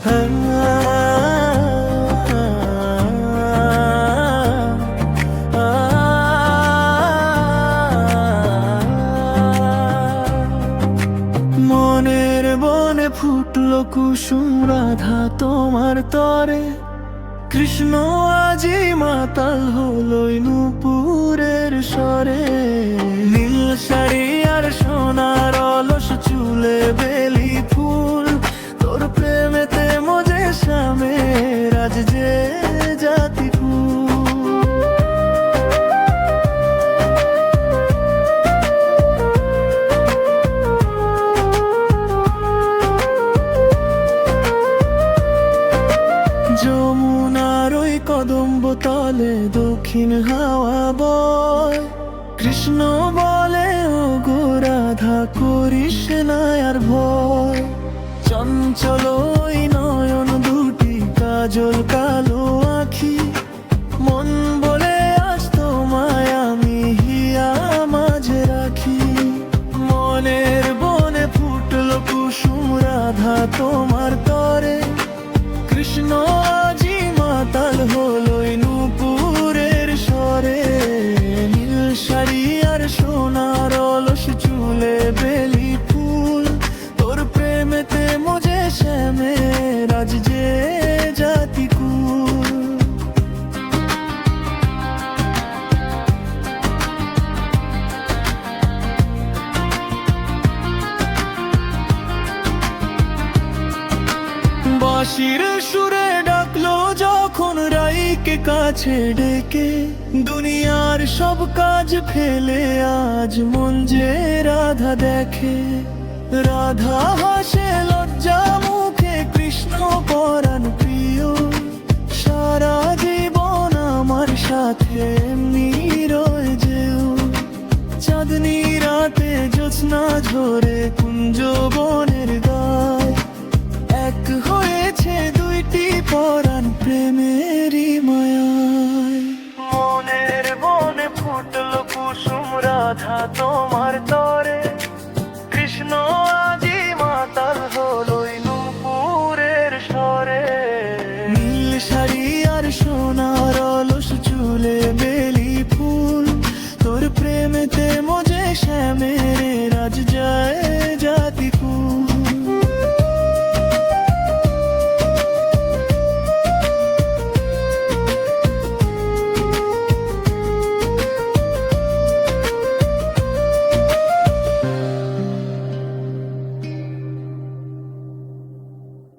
মনের বনে ফুটল কুসুম রাধা তোমার তরে। কৃষ্ণ আজি মাতাল হলো নুপুরের স্বরে। যমুনার ওই কদম্ব তলে দক্ষিণ হাওয়া বয়। কৃষ্ণ বলে ও গো রাধা, করিস না আর ভয়। চঞ্চল ওই নয়ন দুটি, কাজল কালো আখি। মন বলে, আজ তোমায় আমি হিয়া মাঝে রাখি। মনের বনে ফুটল কুসুম, রাধা, তোমার বাঁশির সুরে ডাকলো যখন রাইকে কাছে ডেকে। দুনিয়ার সব কাজ ফেলে আজ মন যে রাধা দেখে। রাধা হাসে, লজ্জা মুখে, কৃষ্ণ পরাণ প্রিয়। সারা জীবন আমার সাথে রয়ে যেও। চাঁদনি রাতে জ্যোৎস্না ঝরে কুঞ্জ প্রেমেরই মায়ায়। মনের বনে ফুটল কুসুম রাধা তোমার তরে। কৃষ্ণ আজি মাতাল হলই নুপুরের স্বরে। নীল শাড়ি আর সোনার